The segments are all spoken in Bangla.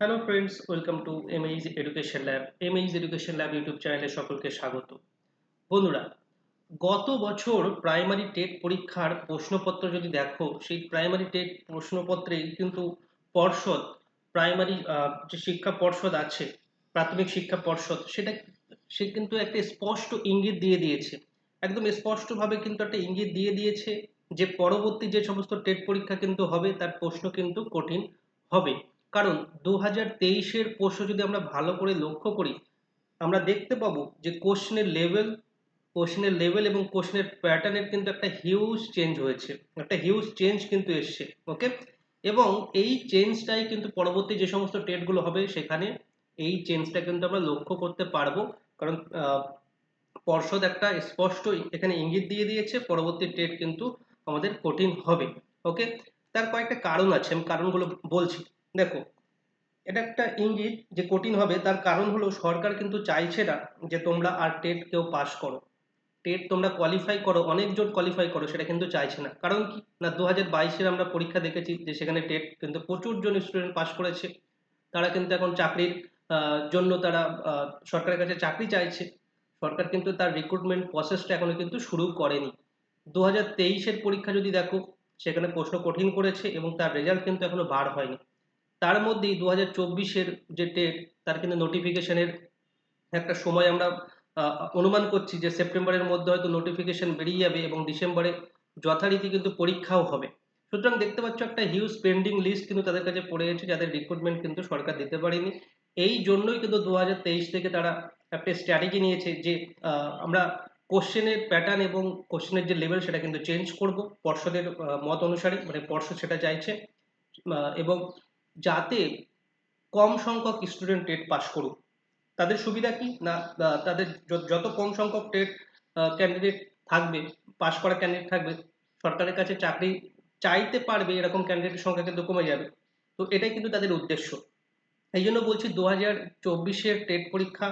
Hello friends welcome to MH education lab MH education lab YouTube চ্যানেলে সকলকে স্বাগত। বন্ধুরা, গত বছর প্রাইমারি টেট পরীক্ষার প্রশ্নপত্র যদি দেখো, সেই প্রাইমারি টেট প্রশ্নপত্রে কিন্তু পর্ষদ প্রাইমারি যে শিক্ষা পর্ষদ আছে, প্রাথমিক শিক্ষা পর্ষদ, সেটা, সে কিন্তু একটা স্পষ্ট ইঙ্গিত দিয়ে দিয়েছে। একদম স্পষ্টভাবে কিন্তু একটা ইঙ্গিত দিয়ে দিয়েছে যে পরবর্তী যে সমস্ত টেট পরীক্ষা কিন্তু হবে, তার প্রশ্ন কিন্তু কঠিন হবে। কারণ দু হাজার তেইশের প্রশ্ন যদি আমরা ভালো করে লক্ষ্য করি, আমরা দেখতে পাবো যে কোশ্চেনের লেভেল কোশ্চেনের লেভেল এবং কোশ্চেনের প্যাটার্নের কিন্তু একটা হিউজ চেঞ্জ হয়েছে। একটা হিউজ চেঞ্জ কিন্তু এসছে ওকে এবং এই চেঞ্জটাই কিন্তু পরবর্তী যে সমস্ত টেটগুলো হবে সেখানে এই চেঞ্জটা কিন্তু আমরা লক্ষ্য করতে পারব। কারণ পর্ষদ একটা স্পষ্ট এখানে ইঙ্গিত দিয়ে দিয়েছে, পরবর্তী টেট কিন্তু আমাদের কঠিন হবে ওকে তার কয়েকটা কারণ আছে, আমি কারণগুলো বলছি। দেখো, এটা একটা ইঙ্গিত যে কঠিন হবে, তার কারণ হলো সরকার কিন্তু চাইছে না যে তোমরা আর টেট কেউ পাস করো। টেট তোমরা কোয়ালিফাই করো, অনেকজন কোয়ালিফাই করো, সেটা কিন্তু চাইছে না। কারণ কি? না দু হাজার বাইশের আমরা পরীক্ষা দেখেছি যে সেখানে টেট কিন্তু প্রচুর জন স্টুডেন্ট পাস করেছে। তারা কিন্তু এখন চাকরির জন্য তারা সরকারের কাছে চাকরি চাইছে। সরকার কিন্তু তার রিক্রুটমেন্ট প্রসেসটা এখনও কিন্তু শুরু করেনি। দু হাজার তেইশের পরীক্ষা যদি দেখো, সেখানে প্রশ্ন কঠিন করেছে এবং তার রেজাল্ট কিন্তু এখনও বার হয়নি। তার মধ্যেই দু হাজার চব্বিশের যে ডেট তার কিন্তু নোটিফিকেশনের একটা সময় আমরা অনুমান করছি যে সেপ্টেম্বরের মধ্যে হয়তো নোটিফিকেশন বেরিয়ে যাবে এবং ডিসেম্বরে যথারীতি কিন্তু পরীক্ষাও হবে। সুতরাং দেখতে পাচ্ছ একটা হিউজ পেন্ডিং লিস্ট কিন্তু তাদের কাছে পড়ে গেছে, যাদের রিক্রুটমেন্ট কিন্তু সরকার দিতে পারেনি। এই জন্যই কিন্তু দু হাজার তেইশ থেকে তারা একটা স্ট্র্যাটেজি নিয়েছে যে আমরা কোশ্চেনের প্যাটার্ন এবং কোশ্চেনের যে লেভেল সেটা কিন্তু চেঞ্জ করব। পর্ষদের মত অনুসারে মানে পর্ষদ সেটা চাইছে এবং যাতে কম সংখ্যক স্টুডেন্ট টেট পাস করুক। তাদের সুবিধা কি? না তাদের যত কম সংখ্যক টেট ক্যান্ডিডেট থাকবে পাস করা ক্যান্ডিডেট থাকবে, সরকারের কাছে চাকরি চাইতে পারবে, এরকম ক্যান্ডিডেটের সংখ্যা কিন্তু কমে যাবে। তো এটাই কিন্তু তাদের উদ্দেশ্য। এই জন্য বলছি, দু হাজার চব্বিশের টেট পরীক্ষা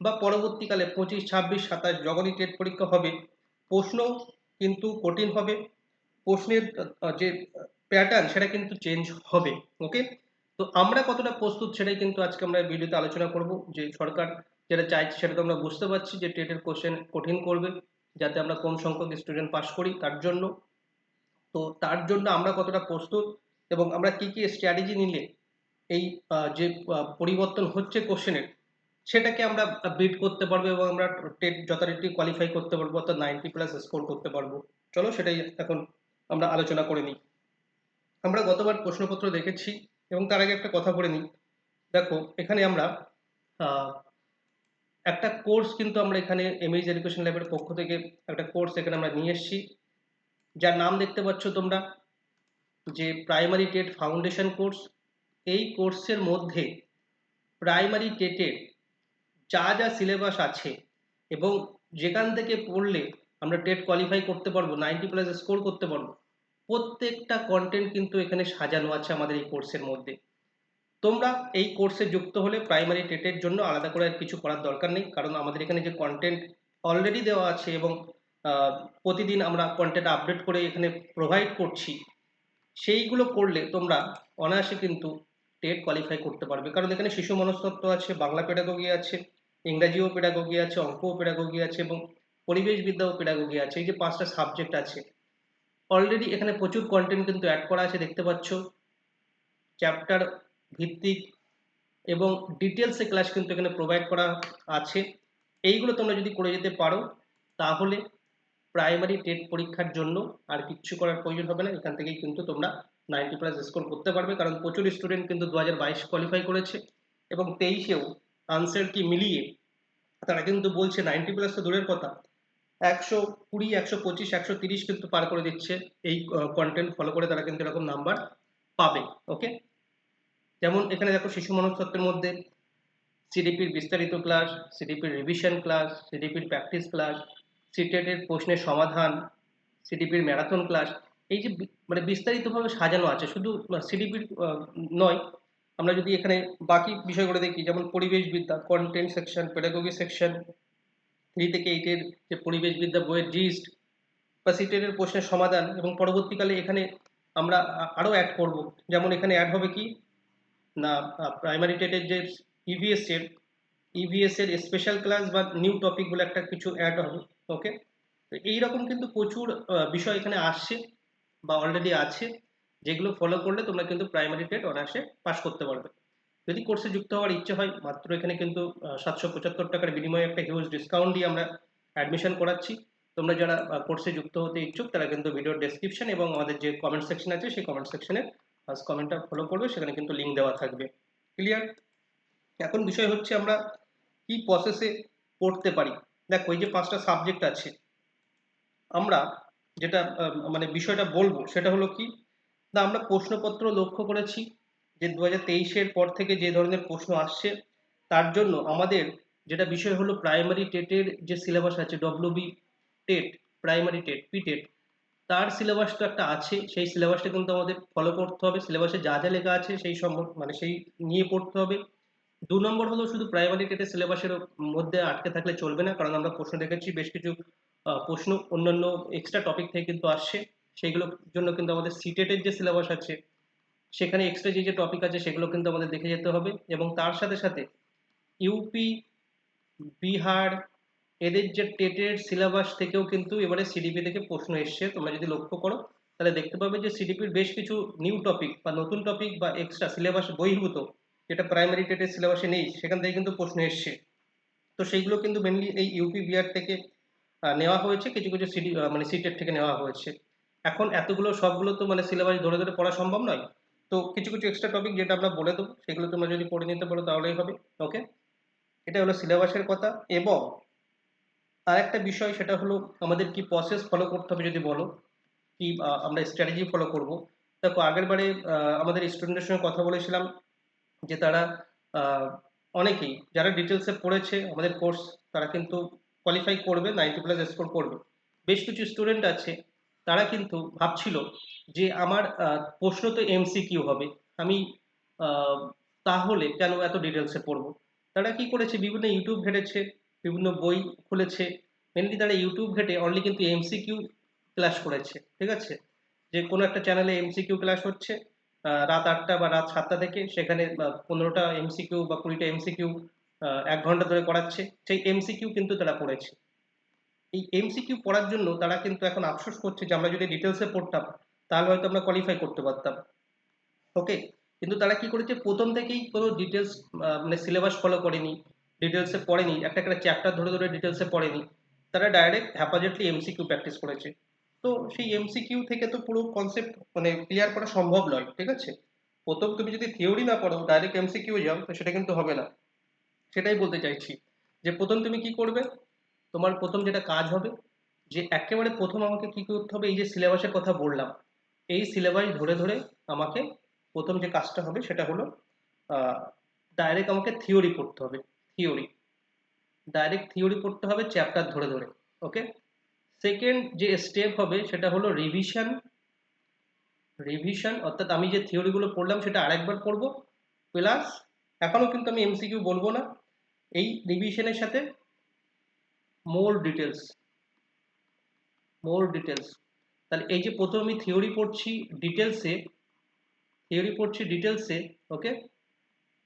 বা পরবর্তীকালে পঁচিশ, ছাব্বিশ, সাতাশ যখনই টেট পরীক্ষা হবে প্রশ্ন কিন্তু কঠিন হবে। প্রশ্নের যে প্যাটার্ন সেটা কিন্তু চেঞ্জ হবে ওকে তো আমরা কতটা প্রস্তুত সেটাই কিন্তু আজকে আমরা ভিডিওতে আলোচনা করব। যে সরকার যেটা চাইছে সেটা তো আমরা বুঝতে পারছি যে টেটের কোশ্চেন কঠিন করবে, যাতে আমরা কম সংখ্যক স্টুডেন্ট পাস করি তার জন্য। তো তার জন্য আমরা কতটা প্রস্তুত এবং আমরা কি কি স্ট্র্যাটেজি নিলে এই যে পরিবর্তন হচ্ছে কোশ্চেনের সেটাকে আমরা বিট করতে পারব এবং আমরা টেট যথারীতি কোয়ালিফাই করতে পারব, অর্থাৎ নাইনটি প্লাস স্কোর করতে পারব। চলো সেটাই এখন আমরা আলোচনা করে নিই। আমরা গতবার প্রশ্নপত্র দেখেছি এবং তার আগে একটা কথা বলে নিই। দেখো, এখানে আমরা একটা কোর্স কিন্তু আমরা এখানে এমএইচ এডুকেশন ল্যাবের পক্ষ থেকে একটা কোর্স এখানে আমরা নিয়ে এসেছি। যার নাম দেখতে পাচ্ছ তোমরা, যে প্রাইমারি টেট ফাউন্ডেশন কোর্স। এই কোর্সের মধ্যে প্রাইমারি টেটের যা যা সিলেবাস আছে এবং যেখান থেকে পড়লে আমরা টেট কোয়ালিফাই করতে পারব, নাইনটি প্লাস স্কোর করতে পারব প্রত্যেকটা কন্টেন্ট কিন্তু এখানে সাজানো আছে আমাদের এই কোর্সের মধ্যে। তোমরা এই কোর্সে যুক্ত হলে প্রাইমারি টেটের জন্য আলাদা করে আর কিছু করার দরকার নেই, কারণ আমাদের এখানে যে কন্টেন্ট অলরেডি দেওয়া আছে এবং প্রতিদিন আমরা কন্টেন্ট আপডেট করে এখানে প্রোভাইড করছি, সেইগুলো করলে তোমরা অনায়াসে কিন্তু টেট কোয়ালিফাই করতে পারবে। কারণ এখানে শিশু মনস্তত্ত্ব আছে, বাংলা পেডাগোগি আছে, ইংরাজিও পেডাগোগি আছে, অঙ্কও পেডাগোগি আছে এবং পরিবেশবিদ্যাও পেডাগোগি আছে। এই যে পাঁচটা সাবজেক্ট আছে অলরেডি এখানে প্রচুর কন্টেন্ট কিন্তু অ্যাড করা আছে, দেখতে পাচ্ছ। চ্যাপ্টার ভিত্তিক এবং ডিটেলসে ক্লাস কিন্তু এখানে প্রোভাইড করা আছে। এইগুলো তোমরা যদি করে যেতে পারো, তাহলে প্রাইমারি টেট পরীক্ষার জন্য আর কিচ্ছু করার প্রয়োজন হবে না। এখান থেকেই কিন্তু তোমরা নাইনটি প্লাস স্কোর করতে পারবে, কারণ প্রচুর স্টুডেন্ট কিন্তু দু হাজার বাইশ কোয়ালিফাই করেছে এবং তেইশেও আনসার কি মিলিয়ে তারা কিন্তু বলছে নাইনটি প্লাস তো দূরের কথা। একশো কুড়ি, একশো পঁচিশ, একশো তিরিশ কিন্তু পার করে দিচ্ছে। এই কন্টেন্ট ফলো করে তারা কিন্তু এরকম নাম্বার পাবে ওকে যেমন এখানে দেখো শিশু মনস্তত্ত্বের মধ্যে সিডিপির বিস্তারিত ক্লাস সিডিপির রিভিশন ক্লাস সিডিপির প্র্যাকটিস ক্লাস সিটেটের প্রশ্নের সমাধান সিডিপির ম্যারাথন ক্লাস এই যে মানে বিস্তারিতভাবে সাজানো আছে, শুধু সিডিপির নয়, আমরা যদি এখানে বাকি বিষয়গুলো দেখি, যেমন পরিবেশবিদ্যা content section pedagogy section three থেকে এইটের যে পরিবেশবিদ্যা বইয়ের জিস্ট বা সিটেটের প্রশ্নের সমাধান এবং পরবর্তীকালে এখানে আমরা আরও অ্যাড করব। যেমন এখানে অ্যাড হবে কি? না প্রাইমারি টেটের যে ইভিএস এর ইভিএস এর স্পেশাল ক্লাস বা নিউ টপিক বলে একটা কিছু অ্যাড হবে ওকে তো এইরকম কিন্তু প্রচুর বিষয় এখানে আসছে বা অলরেডি আছে, যেগুলো ফলো করলে তোমরা কিন্তু প্রাইমারি টেট অনায়াসে পাস করতে পারবে। যদি কোর্সে যুক্ত হওয়ার ইচ্ছে হয়, মাত্র এখানে কিন্তু সাতশো পঁচাত্তর টাকার বিনিময়ে একটা হিউজ ডিসকাউন্ট দিয়ে আমরা অ্যাডমিশন করাচ্ছি। তোমরা যারা কোর্সে যুক্ত হতে ইচ্ছুক, তারা কিন্তু ভিডিওর ডেসক্রিপশন এবং আমাদের যে কমেন্ট সেকশন আছে, সেই কমেন্ট সেকশনে ফার্স্ট কমেন্টটা ফলো করবে। সেখানে কিন্তু লিঙ্ক দেওয়া থাকবে। ক্লিয়ার এখন বিষয় হচ্ছে আমরা কি প্রসেসে পড়তে পারি? দেখো ওই যে পাঁচটা সাবজেক্ট আছে, আমরা যেটা মানে বিষয়টা বলব, সেটা হলো কি? না আমরা প্রশ্নপত্র লক্ষ্য করেছি যে দু হাজার পর থেকে যে ধরনের প্রশ্ন আসছে, তার জন্য আমাদের যেটা বিষয় হলো প্রাইমারি টেটের যে সিলেবাস আছে WB TET primary TET P TET তার সিলেবাস তো একটা আছে, সেই সিলেবাসটা কিন্তু আমাদের ফলো করতে হবে সিলেবাসে যা যা লেখা আছে সেই সম্বন্ধ মানে সেই নিয়ে পড়তে হবে। দু নম্বর হলো শুধু প্রাইমারি টেটের সিলেবাসের মধ্যে আটকে থাকলে চলবে না, কারণ আমরা প্রশ্ন দেখেছি, বেশ কিছু প্রশ্ন অন্যান্য এক্সট্রা টপিক থেকে কিন্তু আসছে, সেইগুলোর জন্য কিন্তু আমাদের সিটেটের যে সিলেবাস আছে সেখানে এক্সট্রা যে যে টপিক আছে সেগুলো কিন্তু আমাদের দেখে যেতে হবে এবং তার সাথে সাথে ইউপি বিহার, এদের যে টেটের সিলেবাস থেকেও কিন্তু এবারে সিডিপি থেকে প্রশ্ন এসছে। তোমরা যদি লক্ষ্য করো, তাহলে দেখতে পাবে যে সিডিপির বেশ কিছু নিউ টপিক বা নতুন টপিক বা এক্সট্রা সিলেবাস বহির্ভূত, যেটা প্রাইমারি টেটের সিলেবাসে নেই, সেখান থেকে কিন্তু প্রশ্ন এসছে। তো সেইগুলো কিন্তু মেনলি এই ইউপি বিহার থেকে নেওয়া হয়েছে, কিছু কিছু সিডি মানে সিটেট থেকে নেওয়া হয়েছে। এখন এতগুলো, সবগুলো তো মানে সিলেবাস ধরে ধরে পড়া সম্ভব নয়। তো কিছু কিছু এক্সট্রা টপিক যেটা আমরা বলে দেবো, সেগুলো তোমরা যদি পড়ে নিতে পারো তাহলেই হবে ওকে এটা হলো সিলেবাসের কথা এবং আরেকটা বিষয় সেটা হলো আমাদের কি প্রসেস ফলো করতে হবে যদি বলো, কি আমরা স্ট্র্যাটেজি ফলো করব। দেখো, আগের বারে আমাদের স্টুডেন্টের সঙ্গে কথা বলেছিলাম যে তারা অনেকেই যারা ডিটেলসে পড়েছে, আমাদের কোর্স তারা কিন্তু কোয়ালিফাই করবে নাইনটি প্লাস স্কোর করবে। বেশ কিছু স্টুডেন্ট আছে, তারা কিন্তু ভাবছিল যে আমার প্রশ্ন তো এমসিকিউ হবে। আমি তাহলে কেন এত ডিটেলসে পড়ব? তারা কি করেছে? বিভিন্ন ইউটিউব ঘেটেছে, বিভিন্ন বই খুলেছে। মেনলি তারা ইউটিউব ঘেটে অনলি কিন্তু এমসিকিউ ক্লাস করেছে, ঠিক আছে? যে কোনো একটা চ্যানেলে এমসিকিউ ক্লাস হচ্ছে রাত আটটা বা রাত সাতটা থেকে সেখানে পনেরোটা এমসিকিউ বা কুড়িটা এমসিকিউ এক ঘণ্টা ধরে করাচ্ছে। সেই এমসিকিউ কিন্তু তারা পড়েছে। এই এমসিকিউ পড়ার জন্য তারা কিন্তু এখন আফসোস করছে যে আমরা যদি ডিটেলসে পড়তাম তাহলে হয়তো আমরা কোয়ালিফাই করতে পারতাম। ওকে কিন্তু তারা কি করেছে? প্রথম থেকেই কোনো ডিটেলস মানে সিলেবাস ফলো করেনি ডিটেলসে পড়েনি, একটা একটা চ্যাপ্টার ধরে ধরে ডিটেলসে পড়েনি। তারা ডাইরেক্ট হ্যাপাজেটলি এমসিকিউ প্র্যাকটিস করেছে। তো সেই এমসিকিউ থেকে তো পুরো কনসেপ্ট মানে ক্লিয়ার করা সম্ভব নয়, ঠিক আছে? প্রথম তুমি যদি থিওরি না পড়ো ডাইরেক্ট এমসিকিউ যাও, তো সেটা কিন্তু হবে না। সেটাই বলতে চাইছি। যে প্রথম তুমি কি করবে? তোমার প্রথম যেটা কাজ হবে, যে একেবারে প্রথম আমাকে কি করতে হবে? এই যে সিলেবাসের কথা বললাম এই সিলেবাস ধরে ধরে আমাকে প্রথম যে কাজটা হবে সেটা হলো ডাইরেক্ট আমাকে থিওরি পড়তে হবে থিওরি ডাইরেক্ট থিওরি পড়তে হবে চ্যাপ্টার ধরে ধরে ওকে সেকেন্ড যে স্টেপ হবে সেটা হলো রিভিশন রিভিশন অর্থাৎ আমি যে থিওরিগুলো পড়লাম সেটা আরেকবার পড়ব প্লাস এখনও কিন্তু আমি এমসিকিউ বলব না। এই রিভিশনের সাথে মোর ডিটেলস মোর ডিটেলস তাহলে এই যে প্রথম আমি থিওরি পড়ছি ডিটেলসে থিওরি পড়ছি ডিটেলসে ওকে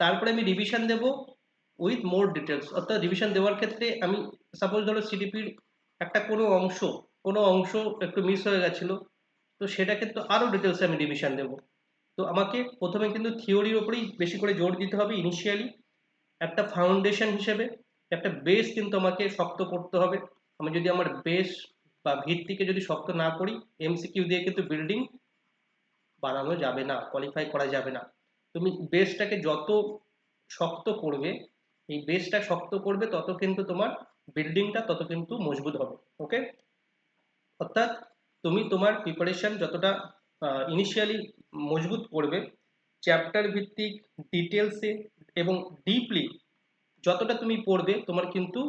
তারপরে আমি রিভিশন দেব উইথ মোর ডিটেলস অর্থাৎ রিভিশন দেওয়ার ক্ষেত্রে আমি সাপোজ ধরো সিডিপির একটা কোনো অংশ কোনো অংশ একটু মিস হয়ে গেছিল, তো সেটা কিন্তু আরও ডিটেলসে আমি রিভিশন দেব। তো আমাকে প্রথমে কিন্তু থিওরির ওপরেই বেশি করে জোর দিতে হবে ইনিশিয়ালি একটা ফাউন্ডেশন হিসেবে, একটা বেস কিন্তু আমাকে শক্ত করতে হবে। আমি যদি আমার বেস বা ভিত্তিকে যদি শক্ত না করি এমসিকিউ দিয়ে কিন্তু বিল্ডিং বানানো যাবে না কোয়ালিফাই করা যাবে না। তুমি বেসটাকে যত শক্ত করবে, এই বেসটা শক্ত করবে, তত কিন্তু তোমার বিল্ডিংটা তত কিন্তু মজবুত হবে ওকে অর্থাৎ তুমি তোমার প্রিপারেশন যতটা ইনিশিয়ালি মজবুত করবে চ্যাপ্টার ভিত্তিক ডিটেলসে এবং ডিপলি যতটা তুমি পড়বে, তোমার কিন্তু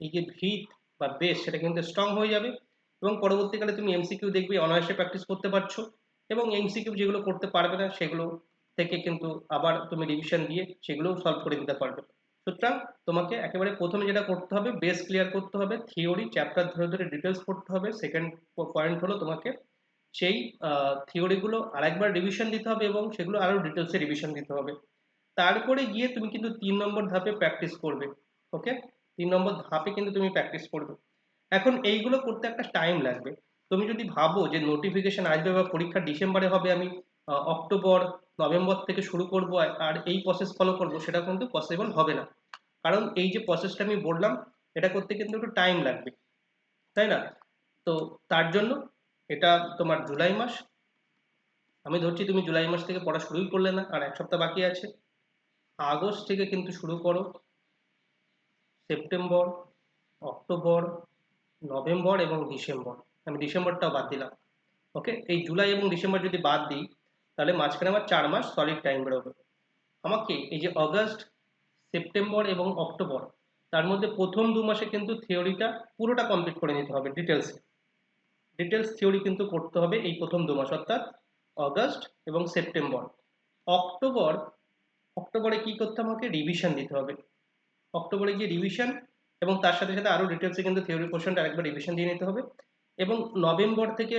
এই যে ভিত বা বেস সেটা কিন্তু স্ট্রং হয়ে যাবে। এবং পরবর্তীকালে তুমি এমসিকিউ দেখবে, অনায়াসে প্র্যাকটিস করতে পারছ। এবং এমসিকিউ যেগুলো করতে পারবে না, সেগুলো থেকে কিন্তু আবার তুমি রিভিশন দিয়ে সেগুলো সলভ করে দিতে পারবে। সুতরাং তোমাকে একেবারে প্রথমে যেটা করতে হবে বেস ক্লিয়ার করতে হবে থিওরি চ্যাপ্টার ধরে ধরে ডিটেলস পড়তে হবে। সেকেন্ড পয়েন্ট হলো তোমাকে সেই থিওরিগুলো আরেকবার রিভিশন দিতে হবে এবং সেগুলো আরও ডিটেলসে রিভিশন দিতে হবে। তারপরে গিয়ে তুমি কিন্তু তিন নম্বর ধাপে প্র্যাকটিস করবে ওকে তিন নম্বর ধাপে কিন্তু তুমি প্র্যাকটিস করবে। এখন এইগুলো করতে একটা টাইম লাগবে। তুমি যদি ভাবো যে নোটিফিকেশন আসবে বা পরীক্ষা ডিসেম্বরে হবে, আমি অক্টোবর, নভেম্বর থেকে শুরু করব, আর এই প্রসেস ফলো করব, সেটা কিন্তু পসিবল হবে না। কারণ এই যে প্রসেসটা আমি বললাম, এটা করতে কিন্তু একটু টাইম লাগবে। তাই না? তো তার জন্য এটা তোমার জুলাই মাস। আমি ধরছি তুমি জুলাই মাস থেকে পড়া শুরুই করলে না, আর এক সপ্তাহ বাকি আছে। আগস্ট থেকে কিন্তু শুরু করো। সেপ্টেম্বর, অক্টোবর নভেম্বর এবং ডিসেম্বর। আমি ডিসেম্বরটাও বাদ দিলাম। ওকে এই জুলাই এবং ডিসেম্বর যদি বাদ দিই, তাহলে মাঝখানে আমার চার মাস সলিড টাইম বেরোবে। আমাকে এই যে অগাস্ট সেপ্টেম্বর এবং অক্টোবর তার মধ্যে প্রথম দু মাসে কিন্তু থিওরিটা পুরোটা কমপ্লিট করে নিতে হবে ডিটেলসে ডিটেলস থিওরি কিন্তু করতে হবে এই প্রথম দু মাস, অর্থাৎ অগাস্ট এবং সেপ্টেম্বর অক্টোবর অক্টোবরে কি করতে আমাকে রিভিশন দিতে হবে। অক্টোবরে গিয়ে রিভিশন এবং তার সাথে সাথে আরও ডিটেলসে কিন্তু থিওরি পোর্শনটা আরেকবার রিভিশন দিয়ে নিতে হবে। এবং নভেম্বর থেকে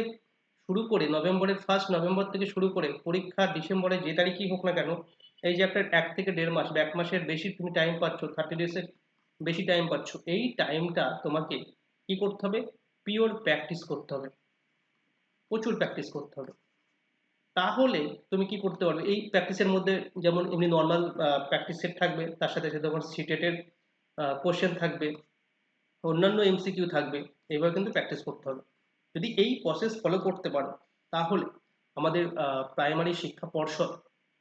শুরু করে, নভেম্বরের ফার্স্ট নভেম্বর থেকে শুরু করে পরীক্ষা ডিসেম্বরে যে তারিখই হোক না কেন, এই যে একটা এক থেকে দেড় মাস এক মাসের বেশি তুমি টাইম পাচ্ছ থার্টি ডেজের বেশি টাইম পাচ্ছ, এই টাইমটা তোমাকে কি করতে হবে? পিওর প্র্যাকটিস করতে হবে। প্রচুর প্র্যাকটিস করতে হবে। তাহলে তুমি কি করতে পারবে? এই প্র্যাকটিসের মধ্যে যেমন এমনি নর্মাল প্র্যাকটিস সেট থাকবে, তার সাথে সাথে তোমার সিটেটের কোশ্চেন থাকবে, অন্যান্য এমসিকিউ থাকবে এইভাবে কিন্তু প্র্যাকটিস করতে হবে। যদি এই প্রসেস ফলো করতে পারো, তাহলে আমাদের প্রাইমারি শিক্ষা পর্ষদ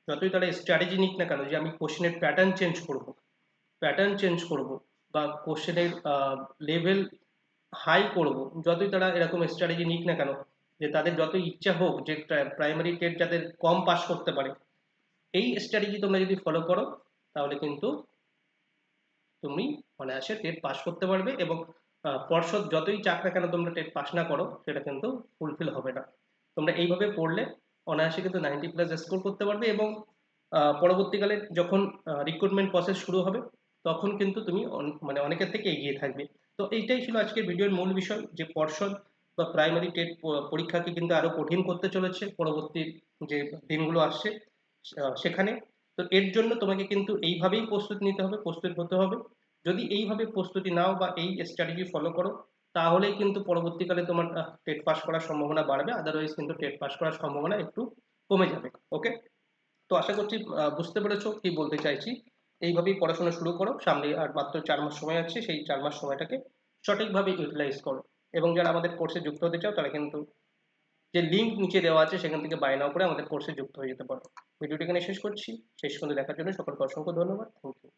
যতই তারা স্ট্র্যাটেজি নিক না কেন, যে আমি কোশ্চেনের প্যাটার্ন চেঞ্জ করব প্যাটার্ন চেঞ্জ করব বা কোশ্চেনের লেভেল হাই করব, যতই তারা এরকম স্ট্র্যাটেজি নিক না কেন, যে তাদের যত ইচ্ছা হোক যে প্রাইমারি টেট যাদের কম পাস করতে পারে, এই স্ট্র্যাটেজি তোমরা যদি ফলো করো, তাহলে কিন্তু তুমি অনায়াসে টেট পাস করতে পারবে এবং পর্ষদ যতই চাক না কেন তোমরা টেট পাস না করো, সেটা কিন্তু ফুলফিল হবে না। তোমরা এইভাবে পড়লে অনায়াসে কিন্তু নাইনটি প্লাস স্কোর করতে পারবে এবং পরবর্তীকালে যখন রিক্রুটমেন্ট প্রসেস শুরু হবে, তখন কিন্তু তুমি মানে অনেকের থেকে এগিয়ে থাকবে। তো এইটাই ছিল আজকের ভিডিওর মূল বিষয় যে পর্ষদ বা প্রাইমারি টেট পরীক্ষাকে কিন্তু আরও কঠিন করতে চলেছে পরবর্তী যে দিনগুলো আসছে সেখানে তো এর জন্য তোমাকে কিন্তু এইভাবেই প্রস্তুতি নিতে হবে, প্রস্তুত হতে হবে। যদি এইভাবে প্রস্তুতি নাও বা এই স্ট্র্যাটেজি ফলো করো, তাহলেই কিন্তু পরবর্তীকালে তোমার টেট পাস করার সম্ভাবনা বাড়বে। আদারওয়াইজ কিন্তু টেট পাস করার সম্ভাবনা একটু কমে যাবে ওকে তো আশা করছি বুঝতে পেরেছ কি বলতে চাইছি। এইভাবেই পড়াশোনা শুরু করো, সামনে আর মাত্র চার মাস সময় আছে, সেই চার মাস সময়টাকে সঠিকভাবে ইউটিলাইজ করো। এবং যারা আমাদের কোর্সে যুক্ত হতে চাও, তারা কিন্তু যে লিঙ্ক নিচে দেওয়া আছে, সেখান থেকে বাই নাও করে আমাদের কোর্সে যুক্ত হয়ে যেতে পারো। ভিডিওটি এখানে শেষ করছি। শেষ পর্যন্ত দেখার জন্য সকলকে অসংখ্য ধন্যবাদ। Thank you